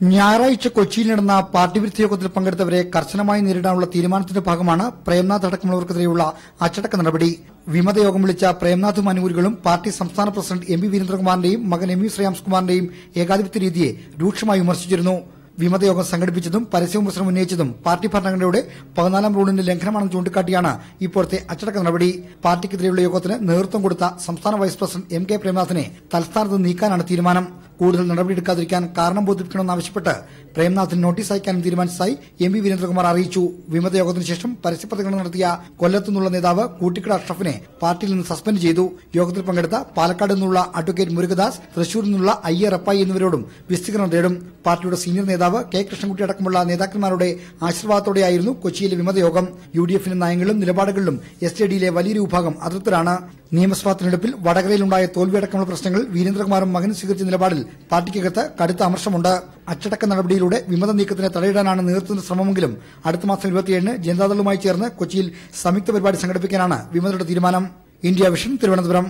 ഞായറാഴ്ച കൊച്ചിയിൽ നടന്ന പാർട്ടി വിരുദ്ധ യോഗത്തിൽ പങ്കെടുത്തവരെ കർശനമായി നേരിടാനുള്ള തീരുമാനത്തിന്റെ ഭാഗമാണ് പ്രേംനാഥ് അടക്കമുള്ളവർക്കെതിരെയുള്ള അച്ചടക്ക നടപടി. വിമതയോഗം വിളിച്ച പ്രേംനാഥും അനുകൂലികളും പാർട്ടി സംസ്ഥാന പ്രസിഡന്റ് എം പി വീരേന്ദ്രകുമാറിന്റെയും മകൻ എം വി ശ്രേയാംസ്കുമാറിന്റെയും ഏകാധിപത്യ രീതിയെ രൂക്ഷമായി വിമർശിച്ചിരുന്നു. വിമതയോഗം സംഘടിപ്പിച്ചതും പരസ്യവിമർശനം ഉന്നയിച്ചതും പാർട്ടി ഭരണഘടനയുടെ പതിനാലാം റൂളിന്റെ ലംഘനമാണെന്ന് ചൂണ്ടിക്കാട്ടിയാണ് ഇപ്പോഴത്തെ അച്ചടക്ക നടപടി. പാർട്ടിക്കെതിരെയുള്ള യോഗത്തിന് നേതൃത്വം കൊടുത്ത സംസ്ഥാന വൈസ് പ്രസിഡന്റ് എം കെ പ്രേംനാഥിനെ തലസ്ഥാനത്ത് നീക്കാനാണ് തീരുമാനം. കൂടുതൽ നടപടിയെടുക്കാതിരിക്കാൻ കാരണം ബോധിപ്പിക്കണമെന്നാവശ്യപ്പെട്ട് പ്രേംനാഥിന് നോട്ടീസ് അയക്കാനും തീരുമാനിച്ചതായി എം വി വീരേന്ദ്രകുമാർ അറിയിച്ചു. വിമതയോഗത്തിന് ശേഷം പരസ്യപ്രതികരണം നടത്തിയ കൊല്ലത്തു നിന്നുള്ള നേതാവ് കൂട്ടിക്കട അഷ്റഫിനെ പാർട്ടിയിൽ നിന്ന് സസ്പെൻഡ് ചെയ്തു. യോഗത്തിൽ പങ്കെടുത്ത പാലക്കാട് നിന്നുള്ള അഡ്വക്കേറ്റ് മുരുകദാസ് തൃശൂരിൽ നിന്നുള്ള അയ്യർ എ റപ്പായി എന്നിവരോടും വിസ്തീർണം തേടും. പാർട്ടിയുടെ സീനിയർ നേതാവ് കെ കൃഷ്ണൻകുട്ടി അടക്കമുള്ള നേതാക്കന്മാരുടെ ആശീർവാദത്തോടെയായിരുന്നു കൊച്ചിയിലെ വിമതയോഗം യു ഡി എഫിന്റെ നിലപാടുകളിലും എസ് ജെ ഡിയിലെ വലിയൊരു വിഭാഗം അതൃപ്തരാണ്. നിയമസഭാ തെരഞ്ഞെടുപ്പിൽ വടകരയിലുണ്ടായ തോൽവിയടക്കമുള്ള പ്രശ്നങ്ങൾ വീരേന്ദ്രകുമാറും മകനും സ്വീകരിച്ച നിലപാടിൽ പാർട്ടിക്കകത്ത് കടുത്ത അമർഷമുണ്ട്. അച്ചടക്ക നടപടിയിലൂടെ വിമത നീക്കത്തിന് തടയിടാനാണ് നേതൃത്വത്തിന്റെ ശ്രമമെങ്കിലും അടുത്ത മാസം ഇരുപത്തിയേഴിന് ജനതാദളുമായി ചേർന്ന് കൊച്ചിയിൽ സംയുക്ത പരിപാടി സംഘടിപ്പിക്കാനാണ് വിമതരുടെ തീരുമാനം. India vision Thiruvananthapuram.